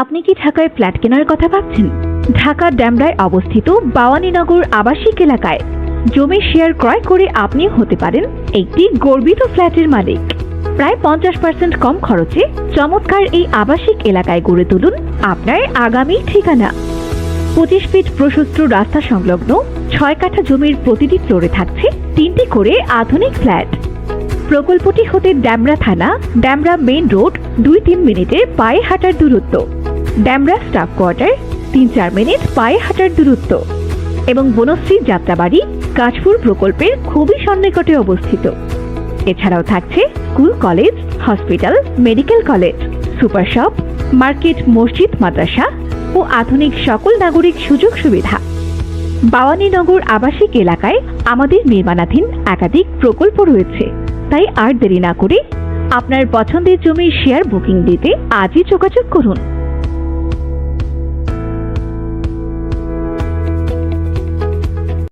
আপনি কি ঢাকায় ফ্ল্যাট কেনার কথা ভাবছেন? ঢাকার ড্যামরায় অবস্থিত বাওয়ানীনগর আবাসিক এলাকায়। জমি শেয়ার ক্রয় করে আপনি হতে পারেন একটি গর্বিত ফ্ল্যাটের মালিক। প্রায় পঞ্চাশ পার্সেন্ট কম খরচে চমৎকার এই আবাসিক এলাকায় গড়ে তুলুন আপনার আগামী ঠিকানা। পঁচিশ ফিট প্রশস্ত রাস্তা সংলগ্ন ছয় কাঠা জমির প্রতিটি ফ্লোরে থাকছে তিনটি করে আধুনিক ফ্ল্যাট। প্রকল্পটি হতে ড্যামরা থানা, ড্যামরা মেইন রোড, দুই তিন মিনিটে পায়ে হাঁটার দূরত্ব। ড্যামরা স্টাফ কোয়ার্টার, তিন চার মিনিট পায়ে হাঁটার দূরত্ব এবং বনশ্রী যাত্রাবাড়ি কাশপুর প্রকল্পের খুবই সন্নিকটে অবস্থিত। এছাড়াও থাকছে school, college, hospital, medical college, super shop, market, মসজিদ, মাদ্রাসা ও আধুনিক সকল নাগরিক সুযোগ সুবিধা। বাওয়ানীনগর আবাসিক এলাকায় আমাদের নির্মাণাধীন একাধিক প্রকল্প রয়েছে। তাই আর দেরি না করে আপনার পছন্দের জমির শেয়ার বুকিং দিতে আজই যোগাযোগ করুন।